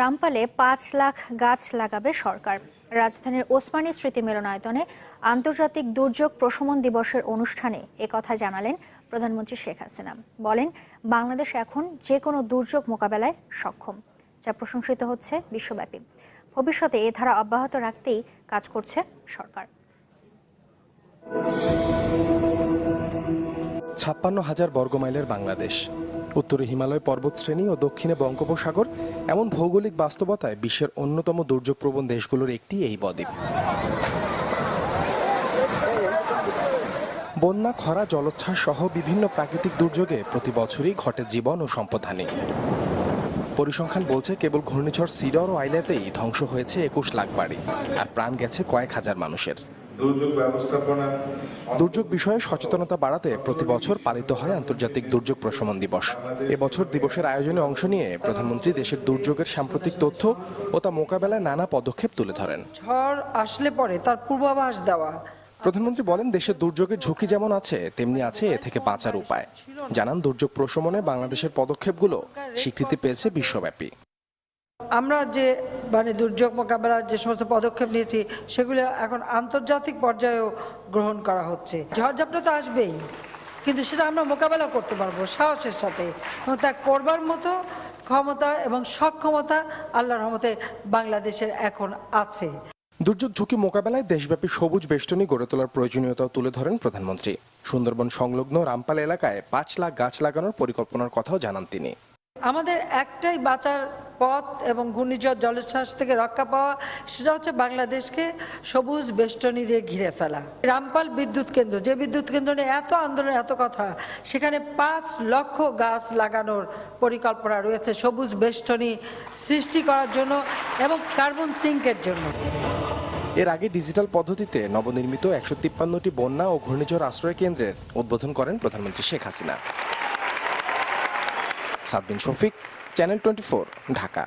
রামপালে পাঁচ লাখ গাছ লাগাবে সরকার। রাজধানীর ওসমানী স্মৃতি মিলনায়তনে আন্তর্জাতিক দুর্যোগ প্রশমন দিবসের অনুষ্ঠানে একথা জানালেন প্রধানমন্ত্রী শেখ হাসিনা। বলেন, বাংলাদেশ এখন যে কোনো দুর্যোগ মোকাবেলায় সক্ষম, যা প্রশংসিত হচ্ছে বিশ্বব্যাপী। ভবিষ্যতে এ ধারা অব্যাহত রাখতেই কাজ করছে সরকার। ছাপ্পান্ন হাজার বর্গমাইলের বাংলাদেশ। উত্তরে হিমালয় পর্বতশ্রেণী ও দক্ষিণে বঙ্গোপসাগর, এমন ভৌগোলিক বাস্তবতায় বিশ্বের অন্যতম দুর্যোগপ্রবণ দেশগুলোর একটি এই বদ্বীপ। বন্যা, খরা, জলোচ্ছ্বাস সহ বিভিন্ন প্রাকৃতিক দুর্যোগে প্রতি বছরই ঘটে জীবন ও সম্পদহানি পরিসংখ্যান বলছে কেবল ঘূর্ণিঝড় সিডর ও আইলাতেই ধ্বংস হয়েছে একুশ লাখ বাড়ি, আর প্রাণ গেছে কয়েক হাজার মানুষের। দুর্যোগ ব্যবস্থাপনা দুর্যোগ বিষয়ে সচেতনতা বাড়াতে প্রতি বছর পালিত হয় আন্তর্জাতিক দুর্যোগ প্রশমন দিবস। এবছর দিবসের আয়োজনে অংশ নিয়ে প্রধানমন্ত্রী দেশের দুর্যোগের সাম্প্রতিক তথ্য ও তা মোকাবেলায় নানা পদক্ষেপ তুলে ধরেন। ঝড় আসলে পরে তার পূর্বাভাস দেওয়া। প্রধানমন্ত্রী বলেন দেশের দুর্যোগের ঝুঁকি যেমন আছে তেমনি আছে এ থেকে বাঁচার উপায়। জানান দুর্যোগ প্রশমনে বাংলাদেশের পদক্ষেপগুলো স্বীকৃতি পেয়েছে বিশ্বব্যাপী। আমরা যে মানে দুর্যোগ মোকাবেলার যে সমস্ত পদক্ষেপ নিয়েছি সেগুলো এখন আন্তর্জাতিক পর্যায়েও গ্রহণ করা হচ্ছে। ঝড়ঝাপটা তো আসবেই কিন্তু সেটা আমরা মোকাবেলা করতে পারব সাহসের সাথে। এবং তা করবার মতো ক্ষমতা এবং সক্ষমতা আল্লাহর রহমতে বাংলাদেশের এখন আছে। দুর্যোগ ঝুঁকি মোকাবেলায় দেশব্যাপী সবুজ বেষ্টনী গড়ে তোলার প্রয়োজনীয়তাও তুলে ধরেন প্রধানমন্ত্রী। সুন্দরবন সংলগ্ন রামপাল এলাকায় পাঁচ লাখ গাছ লাগানোর পরিকল্পনার কথাও জানান তিনি। আমাদের একটাই বাঁচার পথ এবং ঘূর্ণিঝড় জলোচ্ছ্বাস থেকে রক্ষা পাওয়া, সেটা হচ্ছে বাংলাদেশকে সবুজ বেষ্টনী দিয়ে ঘিরে ফেলা। রামপাল বিদ্যুৎ কেন্দ্র, যে বিদ্যুৎ কেন্দ্র নিয়ে এত আন্দোলন, এত কথা, সেখানে পাঁচ লক্ষ গাছ লাগানোর পরিকল্পনা রয়েছে সবুজ বেষ্টনী সৃষ্টি করার জন্য এবং কার্বন সিঙ্কের জন্য। এর আগে ডিজিটাল পদ্ধতিতে নবনির্মিত একশো তিপ্পান্নটি বন্যা ও ঘূর্ণিঝড় আশ্রয় কেন্দ্রের উদ্বোধন করেন প্রধানমন্ত্রী Sheikh Hasina. Sabbin Shafiq channel twenty Dhaka.